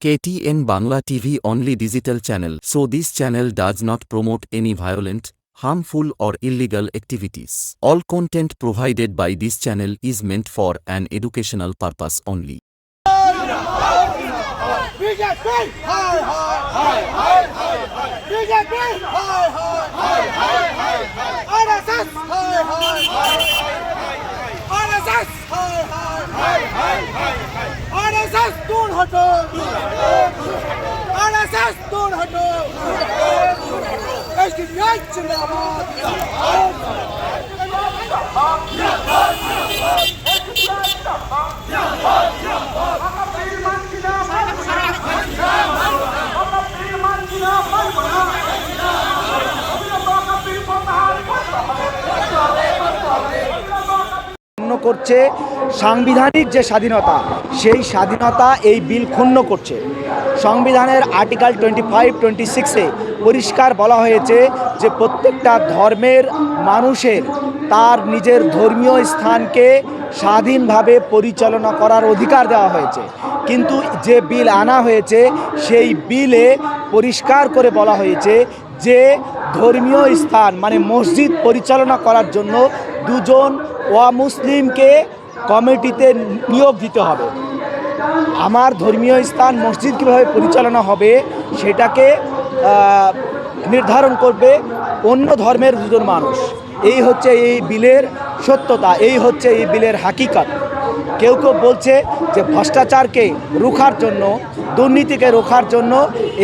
KTN Bangla TV only digital channel so this channel does not promote any violent, harmful or illegal activities. All content provided by this channel is meant for an educational purpose only. BJP! RSS R S S দূর হটো SDI জিন্দাবাদ করছে সাংবিধানিক যে স্বাধীনতা, সেই স্বাধীনতা এই বিল ক্ষুণ্ণ করছে। সংবিধানের আর্টিকেল টোয়েন্টি ফাইভ টোয়েন্টি সিক্সে পরিষ্কার বলা হয়েছে যে প্রত্যেকটা ধর্মের মানুষের তার নিজের ধর্মীয় স্থানকে স্বাধীনভাবে পরিচালনা করার অধিকার দেওয়া হয়েছে। কিন্তু যে বিল আনা হয়েছে, সেই বিলে পরিষ্কার করে বলা হয়েছে যে ধর্মীয় স্থান মানে মসজিদ পরিচালনা করার জন্য দুজন অমুসলিমকে কমিটিতে নিয়োগ দিতে হবে। আমার ধর্মীয় স্থান মসজিদ কীভাবে পরিচালনা হবে সেটাকে নির্ধারণ করবে অন্য ধর্মের দুজন মানুষ। এই হচ্ছে এই বিলের সত্যতা, এই হচ্ছে এই বিলের হাকিকত। কেউ কেউ বলছে যে ভ্রষ্টাচারকে রুখার জন্য, দুর্নীতিকে রোখার জন্য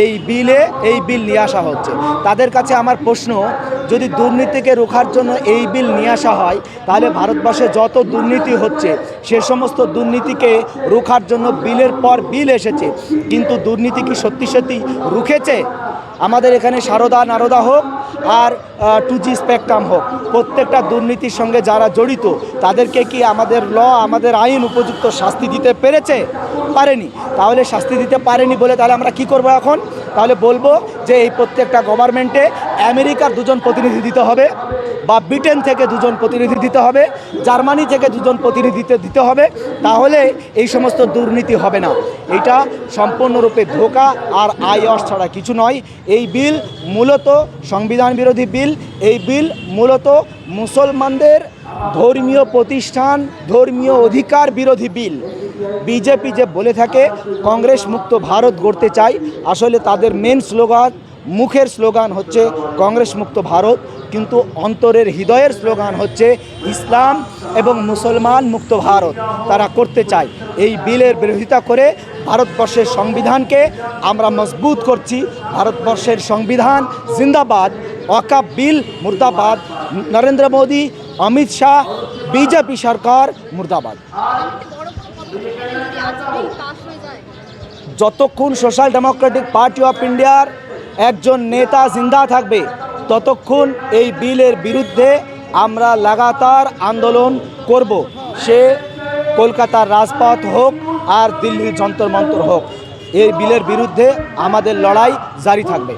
এই বিলে, এই বিল নিয়ে আসা হচ্ছে। তাদের কাছে আমার প্রশ্ন, যদি দুর্নীতিকে রোখার জন্য এই বিল নিয়ে আসা হয়, তাহলে ভারতবর্ষে যত দুর্নীতি হচ্ছে, সে সমস্ত দুর্নীতিকে রোখার জন্য বিলের পর বিল এসেছে। কিন্তু দুর্নীতি কি সত্যি সত্যি রুখেছে? আমাদের এখানে সারদা, নারদা হোক আর টু জি স্পেকট্রাম হোক, প্রত্যেকটা দুর্নীতির সঙ্গে যারা জড়িত, তাদেরকে কি আমাদের ল, আমাদের আইন উপযুক্ত শাস্তি দিতে পেরেছে? পারেনি। তাহলে শাস্তি দিতে পারেনি বলে তাহলে আমরা কি করব এখন? তাহলে বলব যে এই প্রত্যেকটা গভর্নমেন্টে আমেরিকার দুজন প্রতিনিধি দিতে হবে বা ব্রিটেন থেকে দুজন প্রতিনিধি দিতে হবে, জার্মানি থেকে দুজন প্রতিনিধি দিতে- হবে, তাহলে এই সমস্ত দুর্নীতি হবে না। এটা সম্পূর্ণরূপে ধোকা আর আয়স ছাড়া কিছু নয়। এই বিল মূলত সংবিধান বিরোধী বিল, এই বিল মূলত মুসলমানদের ধর্মীয় প্রতিষ্ঠান, ধর্মীয় অধিকার বিরোধী বিল। বিজেপি যে বলে থাকে, কংগ্রেস মুক্ত ভারত গড়তে চায়। আসলে তাদের মেন স্লোগান মুখের স্লোগান হচ্ছে কংগ্রেস মুক্ত ভারত, কিন্তু অন্তরের হৃদয়ের স্লোগান হচ্ছে ইসলাম এবং মুসলমান মুক্ত ভারত। তারা করতে চায়। এই বিলের বিরোধিতা করে ভারতবর্ষের সংবিধানকে আমরা মজবুত করছি। ভারতবর্ষের সংবিধান জিন্দাবাদ। ওয়াকাব বিল, মুর্দাবাদ। নরেন্দ্র মোদী, অমিত শাহ, বিজেপি সরকার, মুর্দাবাদ। যতক্ষণ সোশ্যাল ডেমোক্রেটিক পার্টি অফ ইন্ডিয়ার একজন নেতা জিন্দা থাকবে। ততক্ষণ এই বিলের বিরুদ্ধে আমরা লাগাতার আন্দোলন করব। সে কলকাতার রাজপথ হোক আর দিল্লির যন্তর মন্তর হোক। এই বিলের বিরুদ্ধে আমাদের লড়াই জারি থাকবে।